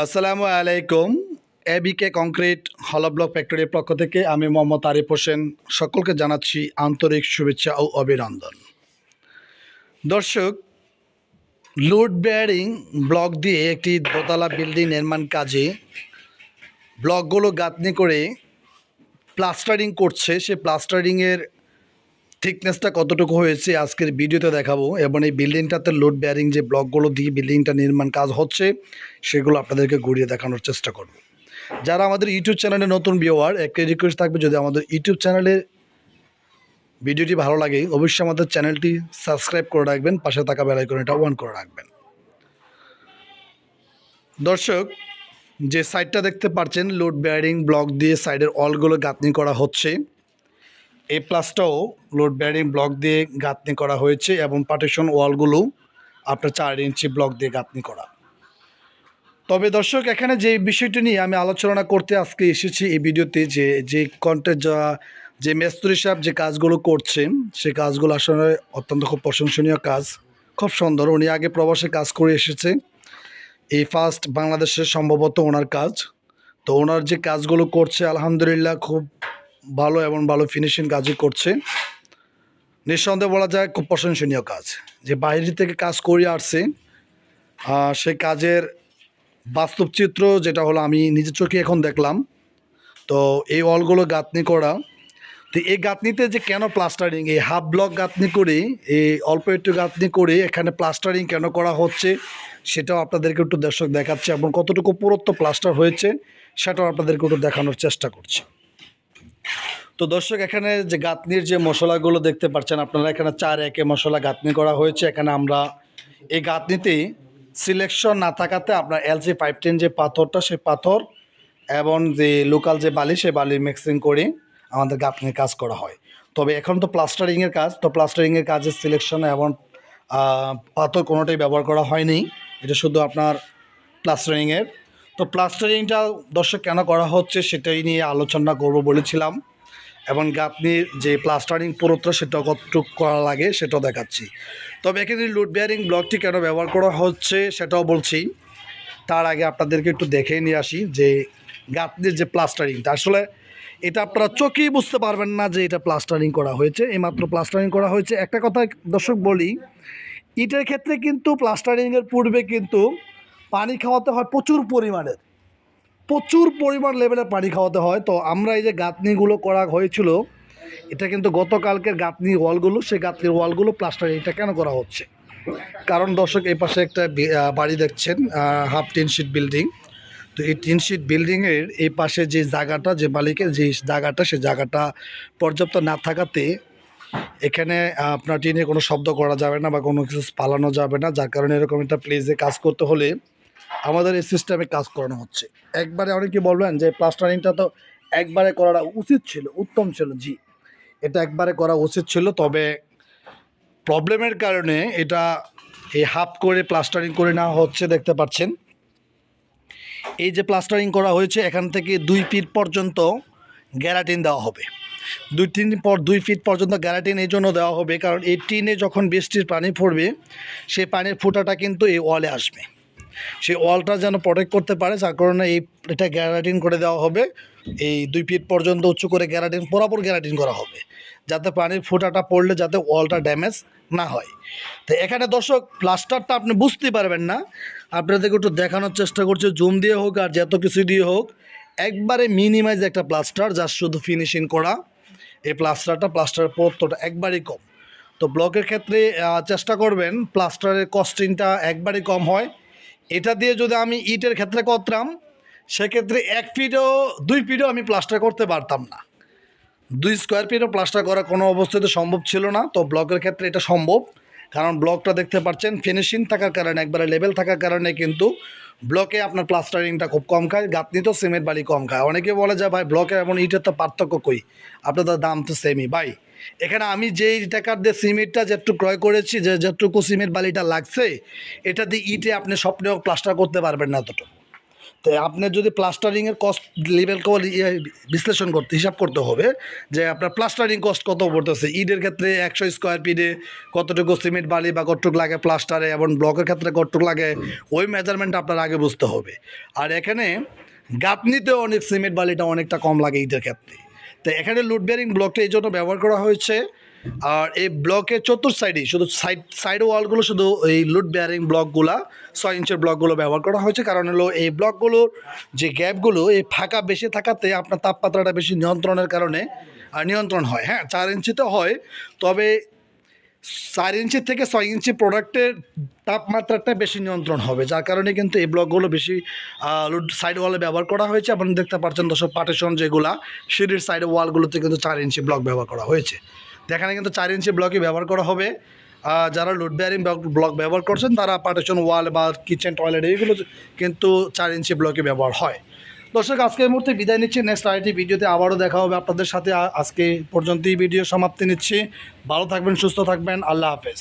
আসসালামু আলাইকুম। এবিকে কংক্রিট হল ব্লক ফ্যাক্টরির পক্ষ থেকে আমি মোহাম্মদ আরিফ হোসেন। সকলকে জানাচ্ছি আন্তরিক শুভেচ্ছা ও অভিনন্দন। দর্শক, লোড বেয়ারিং ব্লক দিয়ে একটি দোতলা বিল্ডিং নির্মাণ কাজে ব্লকগুলো গাঁথনি করে প্লাস্টারিং করছে। সে প্লাস্টারিংয়ের থিকনেসটা কতটুকু হয়েছে আজকের ভিডিওতে দেখাবো, এবং এই বিল্ডিংটাতে লোড বেয়ারিং যে ব্লকগুলো দিয়ে বিল্ডিংটা নির্মাণ কাজ হচ্ছে, সেগুলো আপনাদেরকে ঘুরিয়ে দেখানোর চেষ্টা করব। যারা আমাদের ইউটিউব চ্যানেলে নতুন ভিওয়ার একটা রিকোয়েস্ট থাকবে, যদি আমাদের ইউটিউব চ্যানেলে ভিডিওটি ভালো লাগে, অবশ্যই আমাদের চ্যানেলটি সাবস্ক্রাইব করে রাখবেন, পাশে থাকা বেলাইকনটা অন করে রাখবেন। দর্শক, যে সাইডটা দেখতে পাচ্ছেন লোড বেয়ারিং ব্লক দিয়ে সাইডের অলগুলো গাঁথনি করা হচ্ছে এই প্লাসটাও লোড বেয়ারিং ব্লক দিয়ে গাঁথনি করা হয়েছে এবং পার্টিশন ওয়ালগুলো আপনার চার ইঞ্চি ব্লক দিয়ে গাঁথনি করা। তবে দর্শক, এখানে যে বিষয়টি নিয়ে আমি আলোচনা করতে আজকে এসেছি এই ভিডিওতে যে যে কন্টেন্ট যা, যে মেস্তুরি সাহেব যে কাজগুলো করছেন, সে কাজগুলো আসলে অত্যন্ত খুব প্রশংসনীয় কাজ, খুব সুন্দর। উনি আগে প্রবাসে কাজ করে এসেছে। এই ফার্স্ট বাংলাদেশের সম্ভবত ওনার কাজ। তো ওনার যে কাজগুলো করছে, আলহামদুলিল্লাহ খুব ভালো এবং ভালো ফিনিশিং কাজই করছে। নিঃসন্দেহে বলা যায় খুব প্রশংসনীয় কাজ। যে বাইরে থেকে কাজ করে আসছে সেই কাজের বাস্তব চিত্র যেটা হলো আমি নিজের চোখে এখন দেখলাম। তো এই অলগুলো গাঁথনি করা, তো এই গাঁথনিতে যে কেন প্লাস্টারিং এই হাফ ব্লক গাঁথনি করে, এই অল্প একটু গাঁথনি করে এখানে প্লাস্টারিং কেন করা হচ্ছে, সেটাও আপনাদেরকে একটু দর্শক দেখাচ্ছে এবং কতটুকু পুরত্ব প্লাস্টার হয়েছে, সেটাও আপনাদেরকে একটু দেখানোর চেষ্টা করছি। তো দর্শক, এখানে যে গাঁথনির যে মশলাগুলো দেখতে পাচ্ছেন আপনারা, এখানে চার একে মশলা গাঁথনি করা হয়েছে। এখানে আমরা এই গাঁথনিতে সিলেকশন না থাকাতে আপনার এলসি ফাইভ টেন যে পাথরটা, সেই পাথর এবং যে লোকাল যে বালি, সেই বালি মিক্সিং করে আমাদের গাঁথনির কাজ করা হয়। তবে এখন তো প্লাস্টারিংয়ের কাজ, তো প্লাস্টারিংয়ের কাজের সিলেকশন এবং পাথর কোনোটাই ব্যবহার করা হয়নি। এটা শুধু আপনার প্লাস্টারিংয়ের তো প্লাস্টারিংটা দর্শক কেন করা হচ্ছে, সেটাই নিয়ে আলোচনা করব বলেছিলাম। এবং গাঁথনির যে প্লাস্টারিং পুরোটা সেটা কতটুকু করা লাগে সেটাও দেখাচ্ছি। তবে এখানে লোড বেয়ারিং ব্লকটি কেন ব্যবহার করা হচ্ছে সেটাও বলছি। তার আগে আপনাদেরকে একটু দেখে নিয়ে আসি যে গাঁথনির যে প্লাস্টারিংটা আসলে এটা আপনারা চোখেই বুঝতে পারবেন না যে এটা প্লাস্টারিং করা হয়েছে। এইমাত্র প্লাস্টারিং করা হয়েছে। একটা কথা দর্শক বলি, ইটের ক্ষেত্রে কিন্তু প্লাস্টারিংয়ের পূর্বে কিন্তু পানি খাওয়াতে হয় প্রচুর পরিমাণের প্রচুর পরিমাণ লেভেলের পানি খাওয়াতে হয়। তো আমরা এই যে গাঁথনিগুলো করা হয়েছিল, এটা কিন্তু গতকালকের গাঁথনি ওয়ালগুলো, সেই গাঁথনির ওয়ালগুলো প্লাস্টার এটা কেন করা হচ্ছে? কারণ দর্শক, এই পাশে একটা বাড়ি দেখছেন হাফ টিন শিট বিল্ডিং তো এই টিন শিট বিল্ডিংয়ের এই পাশে যে জায়গাটা, যে মালিকের যে জায়গাটা সেই জায়গাটা পর্যাপ্ত না থাকাতে এখানে আপনার টিনে কোনো শব্দ করা যাবে না বা কোনো কিছু পালানো যাবে না। যার কারণে এরকম একটা প্লেসে কাজ করতে হলে আমাদের এই সিস্টেমে কাজ করানো হচ্ছে। একবারে অনেকে বলবেন যে প্লাস্টারিংটা তো একবারে করাটা উচিত ছিল, উত্তম ছিল, জি। এটা একবারে করা উচিত ছিল, তবে প্রবলেমের কারণে এটা এই হাফ করে প্লাস্টারিং করে নেওয়া হচ্ছে, দেখতে পাচ্ছেন। এই যে প্লাস্টারিং করা হয়েছে, এখান থেকে দুই ফিট পর্যন্ত গ্যারাটিন দেওয়া হবে। দুই তিন পর, দুই ফিট পর্যন্ত গ্যারাটিন এই জন্য দেওয়া হবে, কারণ এই টিনে যখন বৃষ্টির পানি পড়বে সেই পানির ফোঁটাটা কিন্তু এই ওয়ালে আসবে। সেই ওয়ালটা যেন প্রোটেক্ট করতে পারে, যার কারণে এই, এটা গ্যারাটিন করে দেওয়া হবে। এই দুই ফিট পর্যন্ত উঁচু করে গ্যারাটিন বরাবর গ্যারাটিন করা হবে। যাতে পানির ফোঁটাটা পড়লে যাতে ওয়ালটা ড্যামেজ না হয়। তো এখানে দর্শক প্লাস্টারটা আপনি বুঝতে পারবেন না। আপনাদেরকে একটু দেখানোর চেষ্টা করছি জুম দিয়ে হোক আর যত কিছু দিয়ে হোক। একবারে মিনিমাইজ একটা প্লাস্টার যা শুধু ফিনিশিং করা। এই প্লাস্টারটা প্লাস্টারের পরতটা একবারই কম। তো ব্লকের ক্ষেত্রে চেষ্টা করবেন প্লাস্টারের কস্টিংটা একবারই কম হয়। এটা দিয়ে যদি আমি ইটের ক্ষেত্রে করতাম, সেক্ষেত্রে এক ফিটও, দুই ফিটও আমি প্লাস্টার করতে পারতাম না। দুই স্কোয়ার ফিটও প্লাস্টার করা কোনো অবস্থাতে সম্ভব ছিল না, তো ব্লকের ক্ষেত্রে এটা সম্ভব। কারণ ব্লকটা দেখতে পাচ্ছেন ফিনিশিং থাকার কারণে, একবারে লেভেল থাকার কারণে কিন্তু ব্লকে আপনার প্লাস্টারিংটা খুব কম খায় গাঁথনি তো সিমেন্ট বালি কম খায়। অনেকে বলে যে, ভাই, ব্লকের এবং ইটের তো পার্থক্য কই? আপনাদের দাম তো সেমই ভাই। এখানে আমি যেই টাকার দিয়ে সিমেন্টটা যেটুকু ক্রয় করেছি, যে যেটুকু সিমেন্ট বালিটা লাগছে, এটা দিয়ে ইটে আপনি স্বপ্নেও প্লাস্টার করতে পারবেন না এতটুকু তো আপনার যদি প্লাস্টারিংয়ের কস্ট লেভেল বিশ্লেষণ করতে, হিসাব করতে হবে, যে আপনার প্লাস্টারিং কস্ট কত পড়তেছে। ইটের ক্ষেত্রে একশো স্কোয়ার ফিটে কতটুকু সিমেন্ট বালি বা কতটুকু লাগে প্লাস্টারে এবং ব্লকের ক্ষেত্রে কতটুকু লাগে, ওই মেজারমেন্ট আপনার আগে বুঝতে হবে। আর এখানে গাঁথনিতেও অনেক সিমেন্ট বালিটা অনেকটা কম লাগে ইটের ক্ষেত্রে। তো এখানে লোড বেয়ারিং ব্লকটা এই জন্য ব্যবহার করা হয়েছে। আর এই ব্লকের চতুর্থ সাইডে শুধু সাইড সাইড ওয়ালগুলো শুধু এই লোড বেয়ারিং ব্লকগুলা ছয় ইঞ্চের ব্লকগুলো ব্যবহার করা হয়েছে। কারণ হলো এই ব্লকগুলোর যে গ্যাপগুলো এই ফাঁকা বেশি থাকাতে আপনার তাপমাত্রাটা বেশি নিয়ন্ত্রণের কারণে আর নিয়ন্ত্রণ হয়। হ্যাঁ চার ইঞ্চিতে হয়। তবে চার ইঞ্চি থেকে ছয় ইঞ্চি প্রোডাক্টের তাপমাত্রাটা বেশি নিয়ন্ত্রণ হবে, যার কারণে কিন্তু এই ব্লকগুলো বেশি সাইড ওয়ালে ব্যবহার করা হয়েছে। আপনি দেখতে পাচ্ছেন দর্শক পার্টিশন যেগুলা, সিঁড়ির সাইড ওয়ালগুলোতে কিন্তু চার ইঞ্চি ব্লক ব্যবহার করা হয়েছে। তো এখানে কিন্তু চার ইঞ্চি ব্লকই ব্যবহার করা হবে। যারা লোড বেয়ারিং ব্লক ব্যবহার করছেন, তারা পার্টিশন ওয়াল বা কিচেন টয়লেট এইগুলো কিন্তু চার ইঞ্চি ব্লকে ব্যবহার হয়। দর্শক, আজকে এই মুহূর্তে বিদায় নিচ্ছি। নেক্সট আরেকটি ভিডিওতে আবারও দেখা হবে আপনাদের সাথে। আজকে পর্যন্তই ভিডিও সমাপ্তি নিচ্ছি। ভালো থাকবেন, সুস্থ থাকবেন। আল্লাহ হাফেজ।